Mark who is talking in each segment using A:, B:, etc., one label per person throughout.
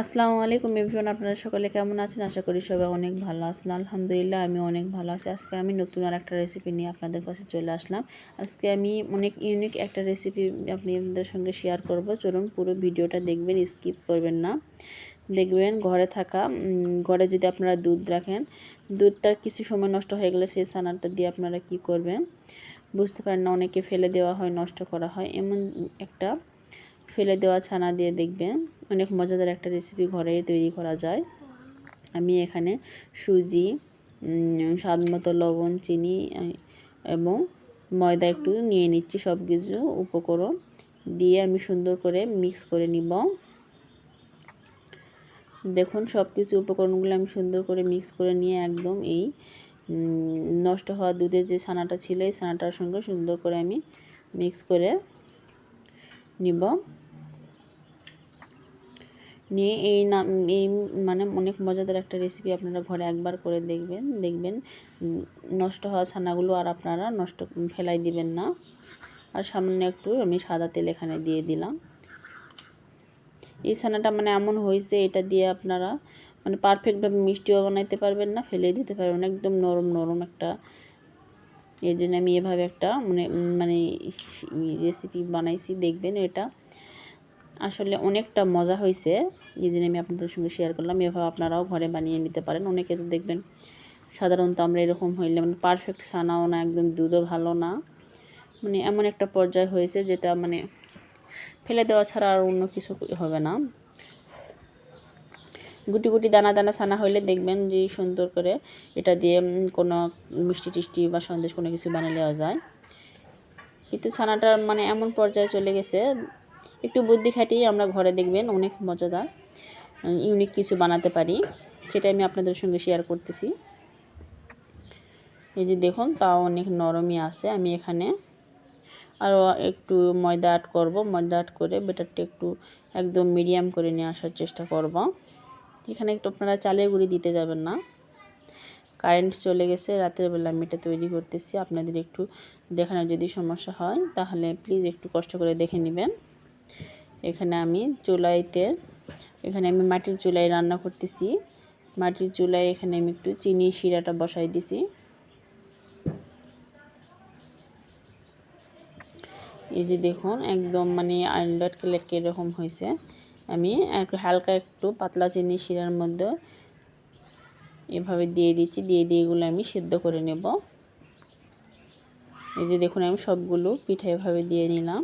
A: আসসালামু আলাইকুম এভরিওয়ান, আপনারা সকলে কেমন আছেন? আশা করি সবাই অনেক ভালো আছেন। আলহামদুলিল্লাহ, আমি অনেক ভালো আছি। আজকে আমি নতুন আর একটা রেসিপি নিয়ে আপনাদের কাছে চলে আসলাম। আজকে আমি অনেক ইউনিক একটা রেসিপি আপনি আপনাদের সঙ্গে শেয়ার করব। চলুন পুরো ভিডিওটা দেখবেন স্কিপ করবেন না। দেখবেন ঘরে থাকা ঘরে যদি আপনারা দুধ রাখেন, দুধটা কিছু সময় নষ্ট হয়ে গেলে সেই ছানাটা দিয়ে আপনারা কি করবেন? বুঝতে পারেন না, অনেকে ফেলে দেওয়া হয়, নষ্ট করা হয়। এমন একটা ফেলে দেওয়া ছানা দিয়ে দেখবেন। অনেক মজাদার একটা রেসিপি ঘরে তৈরি করা যায়। আমি এখানে সুজি স্বাদ মতো লবণ, চিনি এবং ময়দা একটু নিয়ে নিচ্ছি সব কিছু উপকরণ দিয়ে আমি সুন্দর করে মিক্স করে নিব। দেখুন সব কিছু উপকরণগুলো আমি সুন্দর করে মিক্স করে নিয়ে একদম এই নষ্ট হওয়া দুধের যে ছানাটা ছিল, এই ছানাটার সঙ্গে সুন্দর করে আমি মিক্স করে নিব। নিয়ে এই না এই মানে অনেক মজাদার একটা রেসিপি আপনারা ঘরে একবার করে দেখবেন দেখবেন। নষ্ট হওয়া ছানাগুলো আর আপনারা নষ্ট ফেলাই দিবেন না। আর সামান্য একটু আমি সাদা তেল এখানে দিয়ে দিলাম। এই ছানাটা মানে এমন হয়েছে, এটা দিয়ে আপনারা মানে পারফেক্টভাবে মিষ্টিও বানাইতে পারবেন না, ফেলে দিতে পারবেন একদম নরম নরম একটা। এই জন্য আমি এভাবে একটা মানে মানে রেসিপি বানাইছি, দেখবেন এটা। আসলে অনেকটা মজা হয়েছে। এই জন্য আমি আপনাদের সঙ্গে শেয়ার করলাম। এভাবে আপনারাও ঘরে বানিয়ে নিতে পারেন। অনেকে তো দেখবেন সাধারণত আমরা এরকম হইলে মানে পারফেক্ট ছানাও না, একদম দুধও ভালো না। মানে এমন একটা পর্যায় হয়েছে যেটা মানে ফেলে দেওয়া ছাড়া আর অন্য কিছু হবে না। গুটি গুটি দানা দানা ছানা হইলে দেখবেন যে সুন্দর করে এটা দিয়ে কোনো মিষ্টি টিষ্টি বা সন্দেশ কোনো কিছু বানিয়ে নেওয়া যায়। কিন্তু ছানাটা মানে এমন পর্যায়ে চলে গেছে একটু বুদ্ধি খাটিয়ে আমরা ঘরে দেখবেন অনেক মজাদার ইউনিক কিছু বানাতে পারি, সেটা আমি আপনাদের সঙ্গে শেয়ার করতেছি। এই যে দেখুন, তাও অনেক নরমই আছে, আমি এখানে আরও একটু ময়দা আট করব, ময়দা আট করে বেটারটা একটু একদম মিডিয়াম করে নিয়ে আসার চেষ্টা করব। এখানে একটু আপনারা চালের গুঁড়ি দিতে যাবেন না। কারেন্ট চলে গেছে, রাতের বেলা আমি এটা তৈরি করতেছি, আপনাদের একটু দেখানোর যদি সমস্যা হয়, তাহলে প্লিজ একটু কষ্ট করে দেখে নেবেন। এখানে আমি চুলাইতে, এখানে আমি মাটির চুলায় রান্না করতেছি। মাটির চুলায় এখানে আমি একটু চিনি শিরাটা বসাই দিছি। এই যে দেখুন, একদম মানে লটকে লটকে এরকম হয়েছে। আমি একটু হালকা একটু পাতলা চিনি শিরার মধ্যে এভাবে দিয়ে দিচ্ছি, দিয়ে দিয়ে এগুলো আমি সেদ্ধ করে নেব। এই যে দেখুন, আমি সবগুলো পিঠা এভাবে দিয়ে নিলাম।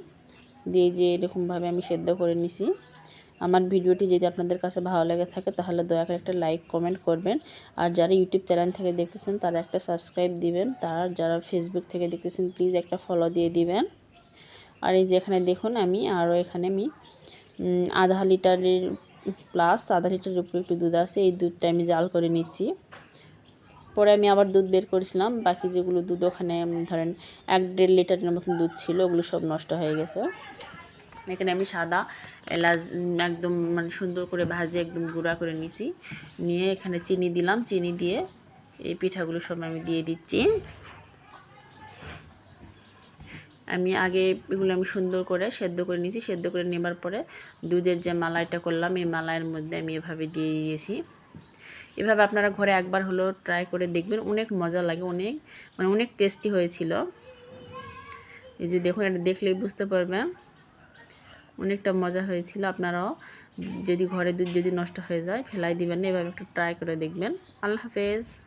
A: দিয়ে যে এরকমভাবে আমি সেদ্ধ করে নিছি। আমার ভিডিওটি যদি আপনাদের কাছে ভালো লেগে থাকে, তাহলে দয়া করে একটা লাইক, কমেন্ট করবেন। আর যারা ইউটিউব চ্যানেল থেকে দেখতেছেন, তারা একটা সাবস্ক্রাইব দিবেন। তার যারা ফেসবুক থেকে দেখতেছেন প্লিজ একটা ফলো দিয়ে দিবেন। আর এই যে এখানে দেখুন, আমি আরও এখানে আমি আধা লিটারের প্লাস আধা লিটারের উপরে একটু দুধ আছে। এই দুধটা আমি জাল করে নিচ্ছি। পরে আমি আবার দুধ বের করেছিলাম। বাকি যেগুলো দুধ ওখানে ধরেন এক দেড় লিটারের মতন দুধ ছিল, ওগুলো সব নষ্ট হয়ে গেছে। এখানে আমি সাদা এলাচ একদম মানে সুন্দর করে ভাজে, একদম গুঁড়া করে নিছি। নিয়ে এখানে চিনি দিলাম, চিনি দিয়ে এই পিঠাগুলো সব আমি দিয়ে দিচ্ছি। আমি আগে এগুলো আমি সুন্দর করে সেদ্ধ করে নিয়েছি সেদ্ধ করে নেবার পরে দুধের যে মালাইটা করলাম, এই মালাইয়ের মধ্যে আমি এভাবে দিয়ে দিয়েছি। এভাবে আপনারা ঘরে একবার হলো ট্রাই করে দেখবেন। অনেক মজা লাগে, অনেক মানে অনেক টেস্টি হয়েছিল। এই যে দেখুন, এটা দেখলেই বুঝতে পারবেন। অনেকটা মজা হয়েছিল। আপনারাও যদি ঘরে দুধ যদি নষ্ট হয়ে যায়, ফেলাই দিবেন না, এভাবে একটু ট্রাই করে দেখবেন। আল্লাহ হাফেজ।